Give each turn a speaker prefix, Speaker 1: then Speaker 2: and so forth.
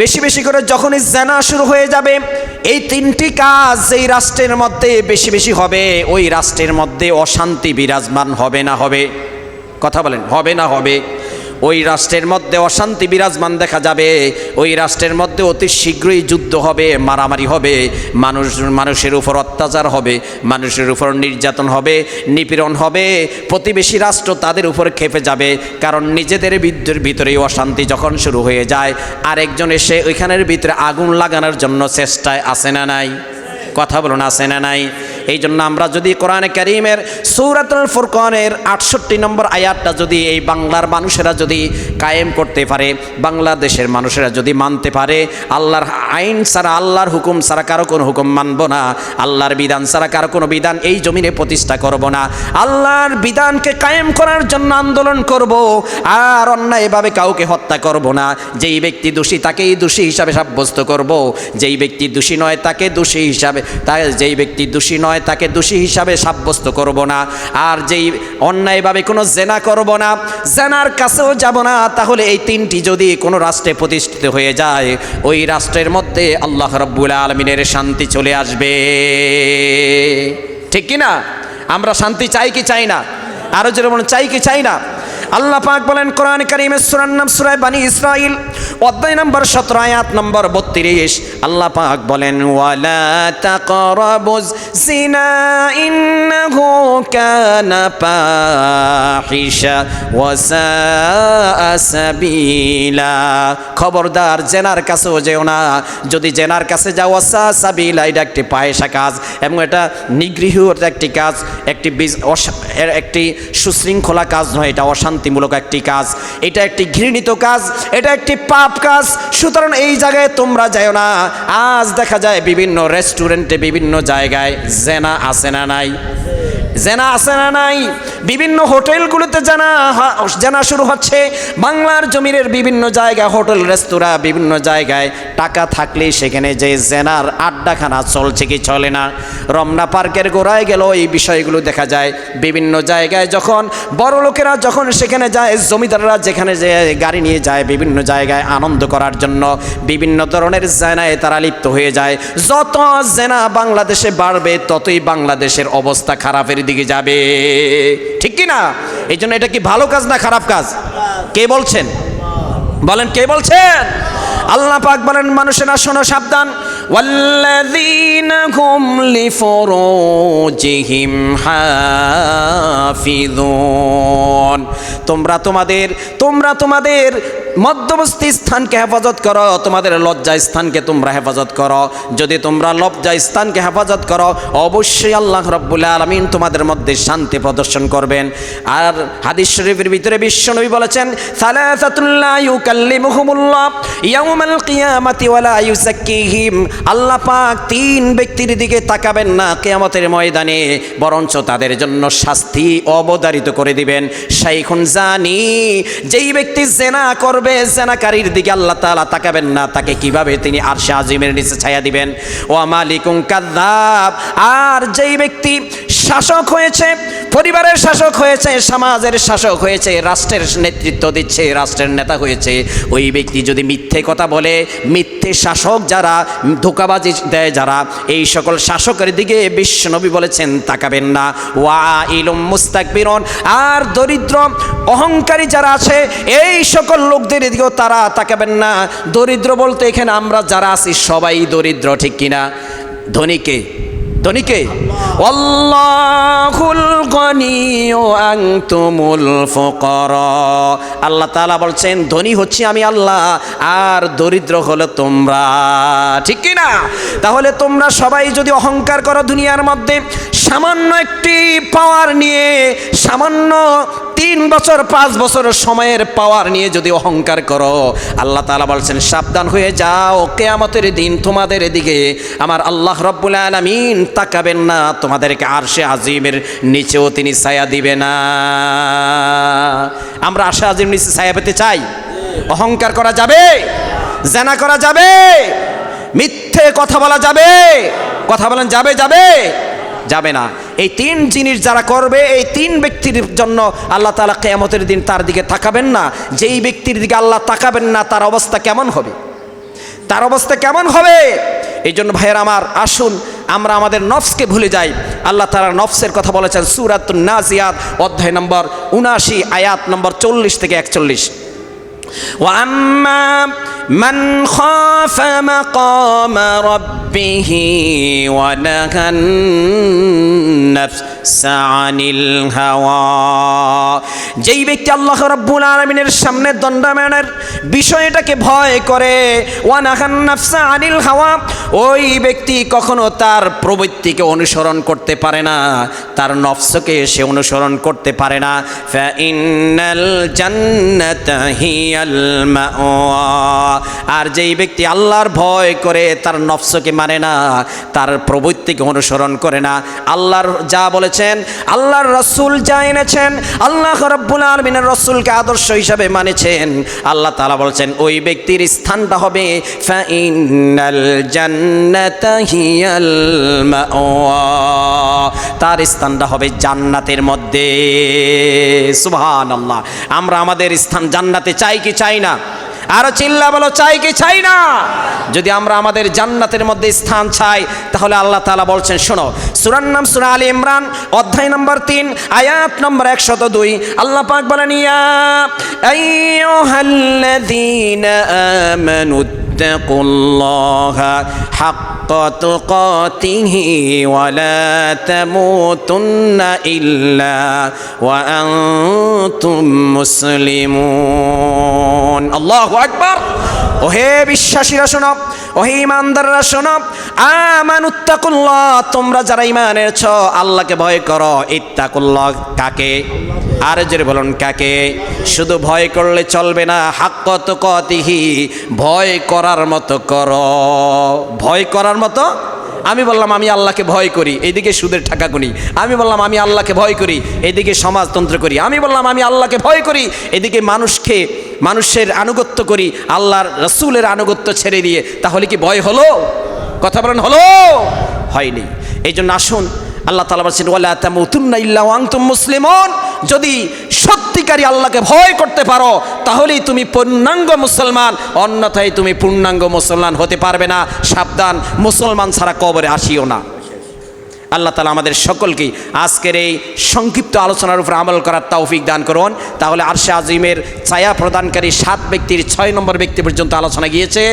Speaker 1: বেশি বেশি করে যখনই জেনা শুরু হয়ে যাবে, এই তিনটি কাজ এই রাষ্ট্রের মধ্যে বেশি বেশি হবে, ওই রাষ্ট্রের মধ্যে অশান্তি বিরাজমান হবে না হবে। কথা বলেন, হবে না হবে। ওই রাষ্ট্রের মধ্যে অশান্তি বিরাজমান দেখা যাবে। ওই রাষ্ট্রের মধ্যে অতি শীঘ্রই যুদ্ধ হবে, মারামারি হবে, মানুষ, মানুষের উপর অত্যাচার হবে, মানুষের উপর নির্যাতন হবে, নিপীড়ন হবে, প্রতিবেশী রাষ্ট্র তাদের উপর খেপে যাবে, কারণ নিজেদের বিদ্যুর ভিতরেই অশান্তি যখন শুরু হয়ে যায়, আরেকজন এসে ওইখানের ভিতরে আগুন লাগানোর জন্য চেষ্টায় আসে না নাই? কথা বলুন আসে না নাই? এই জন্য আমরা যদি কোরআনে করিমের সৌরাতুল ফুরকানের আটষট্টি নম্বর আয়াতটা যদি এই বাংলার মানুষেরা যদি কায়েম করতে পারে, বাংলাদেশের মানুষেরা যদি মানতে পারে, আল্লাহর আইন ছাড়া, আল্লাহর হুকুম ছাড়া কারও কোনো হুকুম মানব না, আল্লাহর বিধান ছাড়া কারও কোনো বিধান এই জমিনে প্রতিষ্ঠা করব না, আল্লাহর বিধানকে কায়েম করার জন্য আন্দোলন করব, আর অন্যায়ভাবে কাউকে হত্যা করব না, যেই ব্যক্তি দোষী তাকেই দোষী হিসাবে সাব্যস্ত করব, যেই ব্যক্তি দোষী নয় তাকে দোষী হিসাবে, তাই যেই ব্যক্তি দোষী নয় তাকে দোষী হিসাবে সাব্যস্ত করব না। আর যেই অন্যায়ভাবে কোনো জেনা করব না, জেনার কাছেও যাব না, তাহলে এই তিনটি যদি কোনো রাষ্ট্রে প্রতিষ্ঠিত হয়ে যায়, ওই রাষ্ট্রের মধ্যে আল্লাহ রব্বুল আলমিনের শান্তি চলে আসবে। ঠিক কি না আমরা শান্তি চাই কি চাই না? আরও যেরকম চাই কি চাই না? আল্লাহ পাক বলেন, কোরআন কারিমের সূরার নাম সূরা বানি ইসরাইল অধ্যায় নম্বর 17 আয়াত নম্বর 32 আল্লাহ পাক বলেন, ওয়ালা তাকরাবুজ জিনা ইন্নাহু কানা ফাহিশা ওয়া সাআ সাবিলা খবরদার জেনার কাছেও যেও না যদি জেনার কাছে যাও ওয়াসা সাবিলা এটা একটি পায়েসা কাজ এবং এটা নিগৃহ একটি কাজ একটি একটি সুশৃঙ্খলা কাজ নয় এটা অশান্তিমূলক একটি কাজ। এটা একটি ঘৃণিত কাজ, এটা একটি পাপ কাজ। সুতরাং এই জায়গায় তোমরা যাও না। আজ দেখা যায় বিভিন্ন রেস্টুরেন্টে বিভিন্ন জায়গায় জেনা আসে না নাই। জেনা আছে না নাই। বিভিন্ন হোটেলগুলোতে জানা জানা শুরু হচ্ছে, বাংলার জমিনের বিভিন্ন জায়গা, হোটেল, রেস্তোরাঁ, বিভিন্ন জায়গায় টাকা থাকলেই সেখানে যে জেনার আড্ডাখানা চলছে কি চলে না। রমনা পার্কের গোড়ায় গেল এই বিষয়গুলো দেখা যায়। বিভিন্ন জায়গায় যখন বড় লোকেরা যখন সেখানে যায়, জমিদাররা যেখানে যে গাড়ি নিয়ে যায়, বিভিন্ন জায়গায় আনন্দ করার জন্য বিভিন্ন ধরনের জেনায় তারা লিপ্ত হয়ে যায়। যত জেনা বাংলাদেশে বাড়বে, ততই বাংলাদেশের অবস্থা খারাপের দিকে যাবে। ঠিক কি না এই জন্য এটা কি ভালো কাজ না খারাপ কাজ? কে বলছেন? বলেন, কে বলছেন? আল্লাহ পাক বলেন, মানুষেরা শোনো, সাবধান। তোমরা তোমাদের তোমরা তোমাদের মধ্যবর্তী স্থানকে হেফাজত করো, তোমাদের লজ্জা স্থানকে তোমরা হেফাজত করো। যদি তোমরা লজ্জা স্থানকে হেফাজত করো, অবশ্যই আল্লাহ রব্বুল আলমিন তোমাদের মধ্যে শান্তি প্রদর্শন করবেন। আর হাদিস শরীফের ভিতরে বিশ্বনবী বলেছেন আল্লাহ পাক তিন ব্যক্তির দিকে তাকাবেন না কিয়ামতের ময়দানে, বরঞ্চ তাদের জন্য শাস্তি অবদারিত করে দিবেন। শাইখুন জানি, যেই ব্যক্তি জেনা করবে জেনাকারীর দিকে আল্লাহ তাআলা তাকাবেন না, তাকে কীভাবে তিনি আরশে আজিমের নিচে ছায়া দিবেন? ও মালিকুম কাদ্দাব। আর যেই ব্যক্তি শাসক হয়েছে পরিবারের শাসক হয়েছে, সমাজের শাসক হয়েছে, রাষ্ট্রের নেতৃত্ব দিচ্ছে, রাষ্ট্রের নেতা হয়েছে। ওই ব্যক্তি যদি মিথ্যে কথা বলে, মিথ্যে শাসক যারা, ধোকাবাজি দেয় যারা, এই সকল শাসকের দিকে বিশ্বনবী বলেছেন, তাকাবেন না। ওয়া ইলম মুস্তাকবিরন। আর দরিদ্র, অহংকারী যারা আছে, এই সকল লোকদের দিকেও তারা তাকাবেন না। দরিদ্র বলতে এখানে আমরা যারা আছি, সবাই দরিদ্র, ঠিক কিনা? ধনীকে ধনীকে ফুকারা আল্লাহ তালা বলছেন, ধনী হচ্ছে আমি আল্লাহ, আর দরিদ্র হলো তোমরা। ঠিক কিনা তাহলে তোমরা সবাই যদি অহংকার করো দুনিয়ার মধ্যে, সামান্য একটি পাওয়ার নিয়ে, সামান্য তিন বছর, পাঁচ বছর সময়ের পাওয়ার নিয়ে যদি অহংকার করো, আল্লাহ তালা বলছেন, সাবধান হয়ে যাও, কেয়ামতের দিন তোমাদের দিকে আমার আল্লাহ রব্বুল আলামিন তাকাবেন না, তোমাদেরকে আরশে আজিমের নিচেও তিনি ছায়া দিবে না। আমরা আরশে আজিম নিচে ছায়া পেতে চাই? অহংকার করা যাবে? জেনা করা যাবে? মিথ্যে কথা বলা যাবে? কথা বলেন, যাবে যাবে? যাবে না এই তিন জিনিস যারা করবে এই তিন ব্যক্তির জন্য আল্লাহ তালা কেয়ামতের দিন তার দিকে তাকাবেন না যেই ব্যক্তির দিকে আল্লাহ তাকাবেন না তার অবস্থা কেমন হবে তার অবস্থা কেমন হবে এই জন্য ভাইয়ের আমার আসুন আমরা আমাদের নফসকে ভুলে যাই আল্লাহ তারা নফসের কথা বলেছেন সুরাত নাজিয়াত অধ্যায় নম্বর উনাশি আয়াত নম্বর চল্লিশ থেকে একচল্লিশ وأما من خاف مقام ربه ونهى النفس عن الهوى যেই ব্যক্তি আল্লাহ রাব্বুল আলামিনের সামনে দণ্ডায়মানের বিষয়টাকে ভয় করে ওয়ানাহান নাফসা আনিল হাওয়া ওই ব্যক্তি কখনো তার প্রবৃত্তিকে অনুসরণ করতে পারে না তার নফসকে সে অনুসরণ করতে পারে না ফাইনাল জান্নাতা হিয়াল মাওয়া আর যেই ব্যক্তি আল্লাহর ভয় করে তার নফসকে মানে না, তার প্রবৃত্তিকে অনুসরণ করে না। আল্লাহর যা বলেছেন, আল্লাহর রসুল যা এনেছেন, আল্লাহ রব্বুল আলমিনের রসুলকে আদর্শ হিসাবে মানেছেন। আল্লাহ তালা বলছেন, ওই ব্যক্তির স্থানটা হবে তার স্থানটা হবে জান্নাতের মধ্যে। সুবহান আল্লাহ আমরা আমাদের স্থান জান্নাতে চাই কি চাই না? আরো চিল্লা বলো চাই কি চাই না যদি আমরা আমাদের জান্নাতের মধ্যে স্থান চাই তাহলে আল্লাহ তাআলা বলছেন শোনো সুরার নাম সুরা আলী ইমরান অধ্যায় নম্বর তিন আয়াত নম্বর একশত দুই আল্লাহ পাক বলেন ইয়া আইয়ুহাল্লাযীনা আমানু اتقوا الله حق تقاته ولا تموتن إلا وأنتم مسلمون الله أكبر ওহে বিশ্বাসীরা শোনো ওহে ইমানদাররা শোনো আমানুত্তাকুল্লাহ তোমরা যারা ইমান এনেছ আল্লাহকে ভয় করো ইত্তাকুল্লাহ কাকে আর জোরে বলুন, কাকে? শুধু ভয় করলে চলবে না হাক্কত কতিহি ভয় করার মতো কর। ভয় করার মতো? আমি বললাম, আমি আল্লাহকে ভয় করি, এইদিকে সুদের টাকা গুনি। আমি বললাম, আমি আল্লাহকে ভয় করি এদিকে সমাজতন্ত্র করি। আমি বললাম, আমি আল্লাহকে ভয় করি এদিকে মানুষকে, মানুষের আনুগত্য করি, আল্লাহর রসুলের আনুগত্য ছেড়ে দিয়ে। তাহলে কি ভয় হলো? কথা বলেন, হলো? হয়নি। এই জন্য আসুন আল্লাহ তালা বলছেন, ওয়ালা তামুতুন্না ইল্লা ওয়াংতুম মুসলিমন। যদি সত্যিকারী আল্লাহকে ভয় করতে পারো, তাহলেই তুমি পূর্ণাঙ্গ মুসলমান, অন্যথায় তুমি পূর্ণাঙ্গ মুসলমান হতে পারবে না। সাবধান, মুসলমান ছাড়া কবরে আসিও না। আল্লাহ তালা আমাদের সকলকেই আজকের এই সংক্ষিপ্ত আলোচনার উপর আমল করার তৌফিক দান করুন। তাহলে আরশে আজিমের ছায়া প্রদানকারী সাত ব্যক্তির ছয় নম্বর ব্যক্তি পর্যন্ত আলোচনা গিয়েছে।